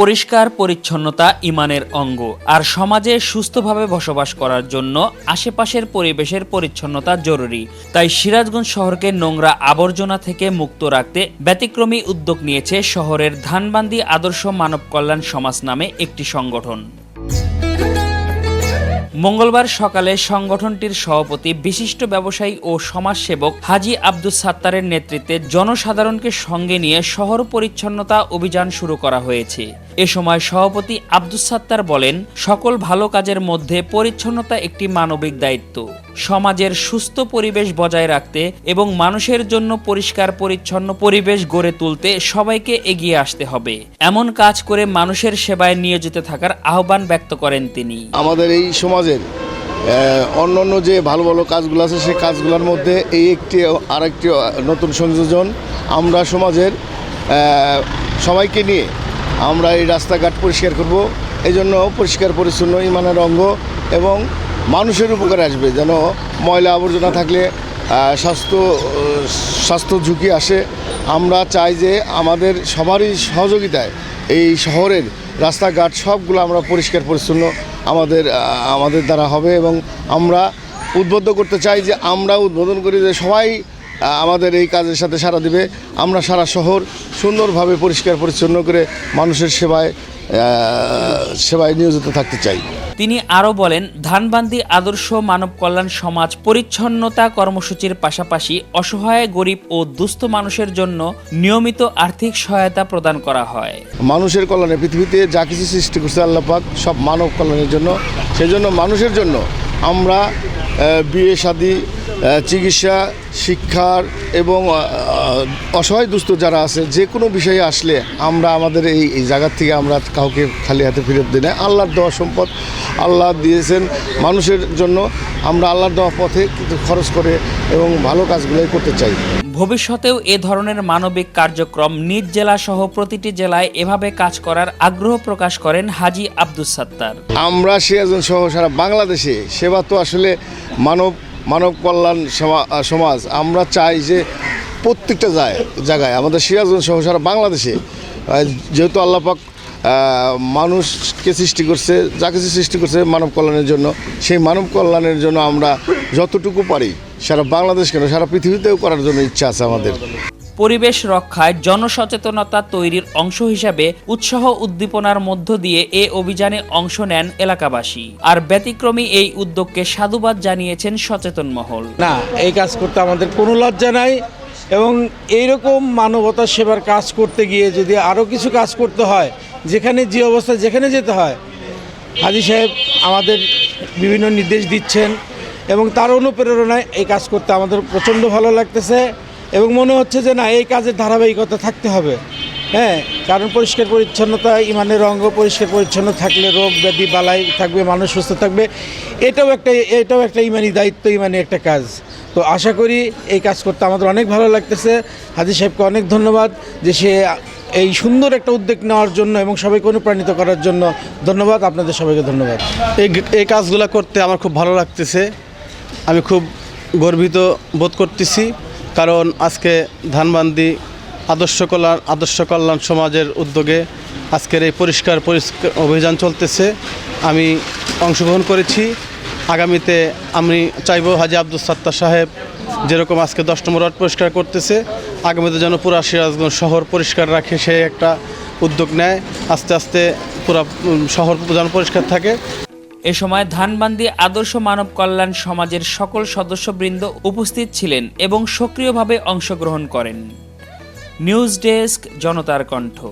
পরিষ্কার পরিচ্ছন্নতা ইমানের অঙ্গ। আর সমাজে সুস্থভাবে বসবাস করার জন্য আশেপাশের পরিবেশের পরিচ্ছন্নতা জরুরি। তাই সিরাজগঞ্জ শহরকে নোংরা আবর্জনা থেকে মুক্ত রাখতে ব্যতিক্রমী উদ্যোগ নিয়েছে শহরের ধানবান্দি আদর্শ মানব কল্যাণ সমাজ নামে একটি সংগঠন। মঙ্গলবার সকালে সংগঠনটির সভাপতি, বিশিষ্ট ব্যবসায়ী ও সমাজসেবক হাজি আব্দুস সাত্তারের নেতৃত্বে জনসাধারণকে সঙ্গে নিয়ে শহর পরিচ্ছন্নতা অভিযান শুরু করা হয়েছে। এ সময় সভাপতি আব্দুস সাত্তার বলেন, সকল ভালো কাজের মধ্যে পরিচ্ছন্নতা একটি মানবিক দায়িত্ব। সমাজের সুস্থ পরিবেশ বজায় রাখতে এবং মানুষের জন্য পরিষ্কার, পরিচ্ছন্ন পরিবেশ গড়ে তুলতে সবাইকে এগিয়ে আসতে হবে। এমন কাজ করে মানুষের সেবায় নিয়োজিত থাকার আহ্বান ব্যক্ত করেন তিনি। আমাদের এই সমাজের অন্য অন্য যে ভালো ভালো কাজগুলো আছে সেই কাজগুলোর মধ্যে এই একটি আরেকটি নতুন সংযোজন আমরা সমাজের সবাইকে নিয়ে আমরা এই রাস্তাঘাট পরিষ্কার করব। এই জন্য পরিষ্কার, পরিচ্ছন্ন, ইমানের অঙ্গ এবং মানুষের উপকারে আসবে। যেন ময়লা আবর্জনা থাকলে স্বাস্থ্য স্বাস্থ্য ঝুঁকি আসে। আমরা চাই যে আমাদের সবারই সহযোগিতায় এই শহরের রাস্তাঘাট সবগুলো আমরা পরিষ্কার, পরিচ্ছন্ন আমাদের আমাদের দ্বারা হবে এবং আমরা উদ্বুদ্ধ করতে চাই যে আমরা উদ্বোধন করি যে সবাই আমাদের এই কাজের সাথে সাড়া দিবে। আমরা সারা শহর সুন্দরভাবে পরিষ্কার পরিচ্ছন্ন করে মানুষের সেবায় সেবায় নিয়োজিত থাকতে চাই। তিনি আরও বলেন ধানবান্দি আদর্শ মানব কল্যাণ সমাজ পরিচ্ছন্নতা কর্মসূচির পাশাপাশি অসহায় গরিব ও দুস্থ মানুষের জন্য নিয়মিত আর্থিক সহায়তা প্রদান করা হয়। মানুষের কল্যাণে পৃথিবীতে যা কিছু সৃষ্টি করছে আল্লাহ পাক সব মানব কল্যাণের জন্য। সেই জন্য মানুষের জন্য আমরা বিয়ে শাদী চিকিৎসা শিক্ষার এবং অসহায় দুস্থ যারা আছে যে কোনো বিষয়ে আসলে আমরা আমাদের এই এই জায়গার থেকে আমরা কাউকে খালি হাতে ফেরত দিই না। আল্লাহর দেওয়া সম্পদ আল্লাহ দিয়েছেন মানুষের জন্য। আমরা আল্লাহর দেওয়া পথে কিন্তু খরচ করে এবং ভালো কাজগুলোই করতে চাই। ভবিষ্যতেও এ ধরনের মানবিক কার্যক্রম নিজ জেলা সহ প্রতিটি জেলায় এভাবে কাজ করার আগ্রহ প্রকাশ করেন হাজি আব্দুস সাত্তার। আমরা সিরাজগঞ্জ সহ সারা বাংলাদেশে। সেবা তো আসলে মানব মানব কল্যাণ সমা- সমাজ, আমরা চাই যে প্রত্যেকটা যায়, জায়গায়, আমাদের সিরাজগঞ্জ সহ সারা বাংলাদেশে যেহেতু আল্লাপাক মানুষকে সৃষ্টি করছে যা কিছু সৃষ্টি করছে মানব কল্যাণের জন্য, সেই মানব কল্যাণের জন্য আমরা যতটুকু পারি, সারা বাংলাদেশ কেন, সারা পৃথিবীতেও করার জন্য ইচ্ছা আছে আমাদের। পরিবেশ রক্ষায় জনসচেতনতা তৈরির অংশ হিসাবে উৎসাহ উদ্দীপনার মধ্য দিয়ে এ অভিযানে অংশ নেন এলাকাবাসী। আর ব্যতিক্রমী এই উদ্যোগকে সাধুবাদ জানিয়েছেন সচেতন মহল। না, এই কাজ করতে আমাদের কোনো লজ্জা নাই এবং এইরকম মানবতা সেবার কাজ করতে গিয়ে যদি আরও কিছু কাজ করতে হয়, যেখানে যে অবস্থা যেখানে যেতে হয়, হাজি সাহেব আমাদের বিভিন্ন নির্দেশ দিচ্ছেন এবং তার অনুপ্রেরণায় এই কাজ করতে আমাদের প্রচণ্ড ভালো লাগতেছে। এবং মনে হচ্ছে যে না, এই কাজের ধারাবাহিকতা থাকতে হবে। হ্যাঁ কারণ পরিষ্কার পরিচ্ছন্নতা, ইমানের অঙ্গ পরিষ্কার পরিচ্ছন্ন থাকলে রোগ ব্যাধি বালাই থাকবে, মানুষ সুস্থ থাকবে। এটাও একটা এটাও একটা ইমানি দায়িত্ব, ইমানি একটা কাজ। তো আশা করি এই কাজ করতে আমাদের অনেক ভালো লাগতেছে। হাজি সাহেবকে অনেক ধন্যবাদ যে সে এই সুন্দর একটা উদ্যোগ নেওয়ার জন্য এবং সবাইকে অনুপ্রাণিত করার জন্য ধন্যবাদ। আপনাদের সবাইকে ধন্যবাদ। এই এই কাজগুলো করতে আমার খুব ভালো লাগতেছে। আমি খুব গর্বিত বোধ করতেছি। কারণ আজকে ধানবান্দি আদর্শ কল্যাণ আদর্শ কল্যাণ সমাজের উদ্যোগে আজকের এই পরিষ্কার পরিষ্কার অভিযান চলতেছে। আমি অংশগ্রহণ করেছি। আগামীতে আমি চাইব হাজি আব্দুল সাত্তার সাহেব যেরকম আজকে দশ নম্বর ওয়ার্ড পরিষ্কার করতেছে, আগামীতে যেন পুরা সিরাজগঞ্জ শহর পরিষ্কার রাখে সে একটা উদ্যোগ নেয়। আস্তে আস্তে পুরা শহর যেন পরিষ্কার থাকে। এ সময় ধানবান্দি আদর্শ মানব কল্যাণ সমাজের সকল সদস্যবৃন্দ উপস্থিত ছিলেন এবং সক্রিয়ভাবে অংশগ্রহণ করেন। নিউজ ডেস্ক, জনতার কণ্ঠ।